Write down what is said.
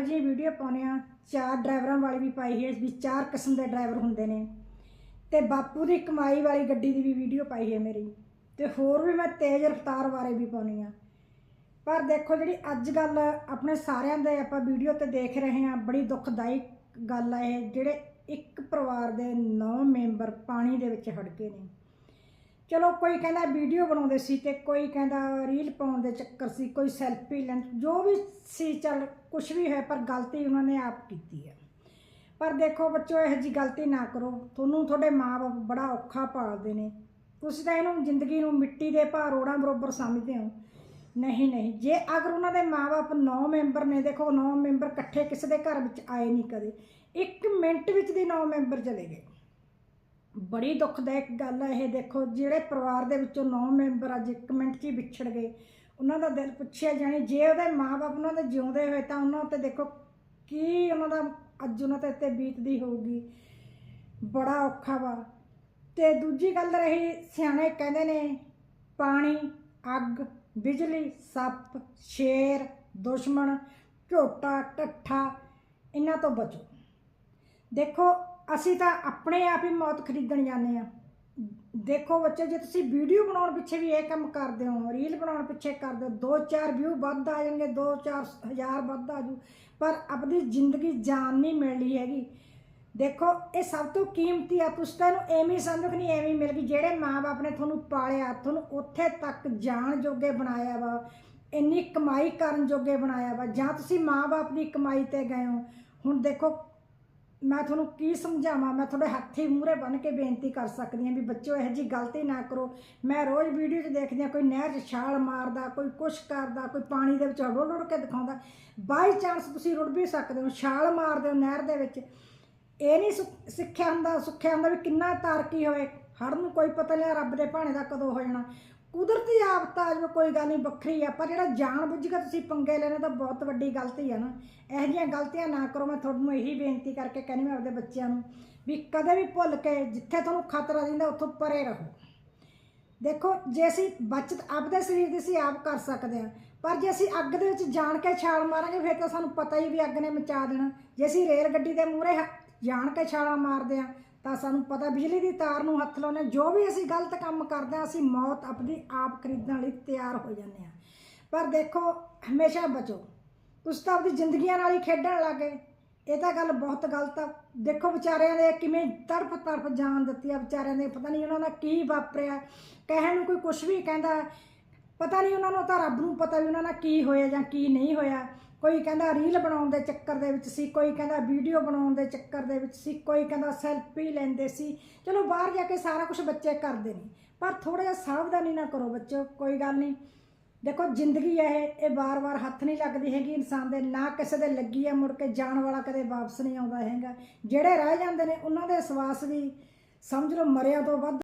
ਇਹੋ ਜਿਹੀ ਵੀਡੀਓ ਪਾਉਂਦੇ ਆ ਚਾਰ ਡਰਾਈਵਰਾਂ ਵਾਲੀ ਵੀ ਪਾਈ ਹੈ, ਵੀ ਚਾਰ ਕਿਸਮ ਦੇ ਡਰਾਈਵਰ ਹੁੰਦੇ ਨੇ। ਤੇ ਬਾਪੂ ਦੀ ਕਮਾਈ ਵਾਲੀ ਗੱਡੀ ਦੀ ਵੀ ਵੀਡੀਓ ਪਾਈ ਹੈ ਮੇਰੀ। ਤੇ ਹੋਰ ਵੀ ਮੈਂ ਤੇਜ਼ ਰਫ਼ਤਾਰ ਬਾਰੇ ਵੀ ਪਾਉਣੀ ਆ ਪਰ ਦੇਖੋ ਜਿਹੜੀ ਅੱਜ ਗੱਲ ਆਪਣੇ ਸਾਰਿਆਂ ਦੇ ਆਪਾਂ ਵੀਡੀਓ ਤੇ ਦੇਖ ਰਹੇ ਹਾਂ, ਬੜੀ ਦੁਖਦਾਈ ਗੱਲ ਹੈ ਇਹ, ਜਿਹੜੇ ਇੱਕ ਪਰਿਵਾਰ ਦੇ 9 ਮੈਂਬਰ ਪਾਣੀ ਦੇ ਵਿੱਚ ਹੜ ਗਏ ਨੇ। ਚਲੋ ਕੋਈ ਕਹਿੰਦਾ ਵੀਡੀਓ ਬਣਾਉਂਦੇ ਸੀ ਤੇ ਕੋਈ ਕਹਿੰਦਾ ਰੀਲ ਪਾਉਣ ਦੇ ਚੱਕਰ ਸੀ, ਕੋਈ ਸੈਲਫੀ ਲੈਣ, ਜੋ ਵੀ ਸੀ ਚੱਲ ਕੁਝ ਵੀ ਹੈ ਪਰ ਗਲਤੀ ਉਹਨਾਂ ਨੇ ਆਪ ਕੀਤੀ ਹੈ ਪਰ ਦੇਖੋ ਬੱਚੋ, ਇਹੋ ਜੀ ਗਲਤੀ ਨਾ ਕਰੋ। ਤੁਹਾਨੂੰ ਤੁਹਾਡੇ ਮਾਪੇ ਬੜਾ ਔਖਾ ਪਾਲਦੇ ਨੇ। ਤੁਸੀਂ ਤਾਂ ਇਹਨੂੰ ਜ਼ਿੰਦਗੀ ਨੂੰ ਮਿੱਟੀ ਦੇ ਭਾਰ ਰੋੜਾਂ ਬਰੋਬਰ ਸਮਝਦੇ ਹੋ। ਨਹੀਂ ਨਹੀਂ। ਜੇ ਅਗਰ ਉਹਨਾਂ ਦੇ ਮਾਪੇ 9 ਮੈਂਬਰ ਨੇ, ਦੇਖੋ 9 ਮੈਂਬਰ ਇਕੱਠੇ ਕਿਸੇ ਦੇ ਘਰ ਵਿੱਚ ਆਏ ਨਹੀਂ ਕਦੇ। 1 ਮਿੰਟ ਵਿੱਚ ਦੀ 9 ਮੈਂਬਰ ਚਲੇ ਗਏ। ਬੜੀ ਦੁਖਦਾਇਕ ਗੱਲ ਹੈ ਇਹ ਦੇਖੋ, ਜਿਹੜੇ ਪਰਿਵਾਰ ਦੇ ਵਿੱਚੋਂ 9 ਮੈਂਬਰ ਅੱਜ ਇੱਕ ਮਿੰਟ 'ਚ ਹੀ ਵਿਛੜ ਗਏ। ਉਹਨਾਂ ਦਾ ਦਿਲ ਪੁੱਛਿਆ ਜਾਣੀ ਜੇ ਉਹਦੇ ਮਾਪੇ ਉਹਨਾਂ ਦੇ ਜਿਉਂਦੇ ਹੋਏ ਤਾਂ ਉਹਨਾਂ ਉੱਤੇ ਦੇਖੋ ਕੀ ਉਹਨਾਂ ਦਾ ਅੱਜ ਉਹਨਾਂ ਤੇ ਉੱਤੇ ਬੀਤਦੀ ਹੋਊਗੀ। ਬੜਾ ਔਖਾ ਵਾ। ਤੇ ਦੂਜੀ ਗੱਲ ਰਹੀ, ਸਿਆਣੇ ਕਹਿੰਦੇ ਨੇ ਪਾਣੀ, ਅੱਗ, ਬਿਜਲੀ, ਸੱਪ, ਸ਼ੇਰ, ਦੁਸ਼ਮਣ, ਝੋਟਾ ਟੱਠਾ ਇਹਨਾਂ ਤੋਂ ਬਚੋ। ਦੇਖੋ ਅਸੀਂ ਤਾਂ ਆਪਣੇ ਆਪ ਹੀ ਮੌਤ ਖਰੀਦਣ ਜਾਂਦੇ ਆ ਦੇਖੋ ਬੱਚੇ, ਜੇ ਤੁਸੀਂ ਵੀਡੀਓ ਬਣਾਉਣ ਪਿੱਛੇ ਵੀ ਇਹ ਕੰਮ ਕਰਦੇ ਹੋ ਰੀਲ ਬਣਾਉਣ ਪਿੱਛੇ ਕਰਦੇ ਹੋ 2-4 ਵਿਊ ਵੱਧ ਆ ਜਾਣਗੇ 2-4 ਹਜ਼ਾਰ ਵੱਧ ਆ ਜੂ ਪਰ ਆਪਣੀ ਜ਼ਿੰਦਗੀ ਜਾਨ ਨਹੀਂ ਮਿਲਣੀ ਹੈਗੀ। ਦੇਖੋ, ਇਹ ਸਭ ਤੋਂ ਕੀਮਤੀ ਆ, ਤੁਸੀਂ ਤਾਂ ਇਹਨੂੰ ਐਵੇਂ ਹੀ ਸਮਝੋ ਕਿ ਨਹੀਂ ਐਵੇਂ ਮਿਲ ਗਈ, ਜਿਹੜੇ ਮਾਂ-ਬਾਪ ਨੇ ਤੁਹਾਨੂੰ ਪਾਲਿਆ, ਤੁਹਾਨੂੰ ਉੱਥੇ ਤੱਕ ਜਾਣ ਜੋਗੇ ਬਣਾਇਆ ਵਾ, ਇੰਨੀ ਕਮਾਈ ਕਰਨ ਜੋਗੇ ਬਣਾਇਆ ਵਾ, ਜਾਂ ਤੁਸੀਂ ਮਾਂ-ਬਾਪ ਦੀ ਕਮਾਈ ਤੇ ਗਏ ਹੋ। ਹੁਣ ਦੇਖੋ ਮੈਂ ਤੁਹਾਨੂੰ ਕੀ ਸਮਝਾਵਾਂ? ਮੈਂ ਤੁਹਾਡੇ ਹੱਥੀ ਮੂਹਰੇ ਬੰਨ ਕੇ ਬੇਨਤੀ ਕਰ ਸਕਦੀ ਹਾਂ ਵੀ ਬੱਚੋ, ਇਹੋ ਜੀ ਗਲਤੀ ਨਾ ਕਰੋ। ਮੈਂ ਰੋਜ਼ ਵੀਡੀਓ 'ਚ ਦੇਖਦੀ ਹਾਂ, ਕੋਈ ਨਹਿਰ 'ਚ ਛਾਲ ਮਾਰਦਾ, ਕੋਈ ਕੁਛ ਕਰਦਾ, ਕੋਈ ਪਾਣੀ ਦੇ ਵਿੱਚ ਰੁੜ ਰੁੜ ਕੇ ਦਿਖਾਉਂਦਾ। ਬਾਈ ਚਾਂਸ ਤੁਸੀਂ ਰੁੜ ਵੀ ਸਕਦੇ ਹੋ, ਛਾਲ ਮਾਰਦੇ ਹੋ ਨਹਿਰ ਦੇ ਵਿੱਚ। ਇਹ ਨਹੀਂ ਸੁ- ਸਿੱਖਿਆ ਹੁੰਦਾ, ਸੁੱਖਿਆ ਹੁੰਦਾ ਵੀ ਕਿੰਨਾ ਤਾਰਕੀ ਹੋਵੇ। ਹੜ ਨੂੰ ਕੋਈ ਪਤਾ ਨਹੀਂ ਰੱਬ ਦੇ ਭਾਣੇ ਦਾ ਕਦੋਂ ਹੋ ਜਾਣਾ। ਕੁਦਰਤੀ ਆਫਤ ਆ ਕੋਈ ਗੱਲ ਨਹੀਂ, ਵੱਖਰੀ ਆ। ਪਰ ਜਿਹੜਾ ਜਾਣ ਬੁੱਝ ਕੇ ਤੁਸੀਂ ਪੰਗੇ ਲੈਣੇ ਤਾਂ ਬਹੁਤ ਵੱਡੀ ਗਲਤੀ ਆ ਨਾ। ਇਹੋ ਜਿਹੀਆਂ ਗਲਤੀਆਂ ਨਾ ਕਰੋ, ਮੈਂ ਤੁਹਾਨੂੰ ਇਹੀ ਬੇਨਤੀ ਕਰਕੇ ਕਹਿੰਦੀ, ਮੈਂ ਆਪਦੇ ਬੱਚਿਆਂ ਨੂੰ ਵੀ ਕਦੇ ਵੀ ਭੁੱਲ ਕੇ ਜਿੱਥੇ ਤੁਹਾਨੂੰ ਖਤਰਾ ਦਿੰਦਾ, ਉੱਥੋਂ ਪਰੇ ਰਹੋ। ਦੇਖੋ, ਜੇ ਅਸੀਂ ਬਚਤ ਆਪਦੇ ਸਰੀਰ ਦੀ ਅਸੀਂ ਆਪ ਕਰ ਸਕਦੇ ਹਾਂ, ਪਰ ਜੇ ਅਸੀਂ ਅੱਗ ਦੇ ਵਿੱਚ ਜਾਣ ਕੇ ਛਾਲ ਮਾਰਾਂਗੇ, ਫਿਰ ਤਾਂ ਸਾਨੂੰ ਪਤਾ ਹੀ ਵੀ ਅੱਗ ਨੇ ਮਚਾ ਦੇਣਾ। ਜੇ ਅਸੀਂ ਰੇਲ ਗੱਡੀ ਦੇ ਮੂਹਰੇ ਜਾਣ ਕੇ ਛਾਲਾਂ ਮਾਰਦੇ ਹਾਂ ਤਾਂ ਸਾਨੂੰ ਪਤਾ ਬਿਜਲੀ ਦੀ ਤਾਰ ਨੂੰ ਹੱਥ ਲਾਉਂਦੇ ਹਾਂ। ਜੋ ਵੀ ਅਸੀਂ ਗਲਤ ਕੰਮ ਕਰਦੇ ਹਾਂ, ਅਸੀਂ ਮੌਤ ਆਪਣੀ ਆਪ ਖਰੀਦਣ ਲਈ ਤਿਆਰ ਹੋ ਜਾਂਦੇ ਹਾਂ। ਪਰ ਦੇਖੋ, ਹਮੇਸ਼ਾ ਬਚੋ। ਤੁਸੀਂ ਤਾਂ ਆਪਣੀ ਜ਼ਿੰਦਗੀਆਂ ਨਾਲ ਹੀ ਖੇਡਣ ਲੱਗੇ ਇਹ ਤਾਂ ਗੱਲ ਬਹੁਤ ਗਲਤ ਆ। ਦੇਖੋ, ਵਿਚਾਰਿਆਂ ਦੇ ਕਿਵੇਂ ਤੜਫ ਤੜਫ ਜਾਨ ਦਿੱਤੀ ਆ ਵਿਚਾਰਿਆਂ ਦੇ ਪਤਾ ਨਹੀਂ ਉਹਨਾਂ ਦਾ ਕੀ ਵਾਪਰਿਆ। ਕਹਿਣ ਨੂੰ ਕੋਈ ਕੁਝ ਵੀ ਕਹਿੰਦਾ, ਪਤਾ ਨਹੀਂ ਉਹਨਾਂ ਨੂੰ ਤਾਂ ਰੱਬ ਨੂੰ ਪਤਾ ਵੀ ਉਹਨਾਂ ਨਾਲ ਕੀ ਹੋਇਆ ਜਾਂ ਕੀ ਨਹੀਂ ਹੋਇਆ। ਕੋਈ ਕਹਿੰਦਾ ਰੀਲ ਬਣਾਉਣ ਦੇ ਚੱਕਰ ਦੇ ਵਿੱਚ ਸੀ, ਕੋਈ ਕਹਿੰਦਾ ਵੀਡੀਓ ਬਣਾਉਣ ਦੇ ਚੱਕਰ ਦੇ ਵਿੱਚ ਸੀ, ਕੋਈ ਕਹਿੰਦਾ ਸੈਲਫੀ ਲੈਂਦੇ ਸੀ। ਚਲੋ ਬਾਹਰ ਜਾ ਕੇ ਸਾਰਾ ਕੁਝ ਬੱਚੇ ਕਰਦੇ ਨੇ, ਪਰ ਥੋੜਾ ਜਿਹਾ ਸਾਵਧਾਨੀ ਨਾ ਕਰੋ ਬੱਚੋ ਕੋਈ ਗੱਲ ਨਹੀਂ। ਦੇਖੋ ਜ਼ਿੰਦਗੀ ਹੈ ਇਹ ਇਹ ਵਾਰ-ਵਾਰ ਹੱਥ ਨਹੀਂ ਲੱਗਦੀ ਹੈਗੀ ਇਨਸਾਨ ਦੇ, ਨਾ ਕਿਸੇ ਦੇ ਲੱਗੀ ਹੈ ਮੁੜ ਕੇ ਜਾਣ ਵਾਲਾ ਕਦੇ ਵਾਪਸ ਨਹੀਂ ਆਉਂਦਾ ਹੈਗਾ। ਜਿਹੜੇ ਰਹਿ ਜਾਂਦੇ ਨੇ, ਉਹਨਾਂ ਦੇ ਸਵਾਸ ਵੀ ਸਮਝ ਲਓ ਮਰਿਆ ਤੋਂ ਵੱਧ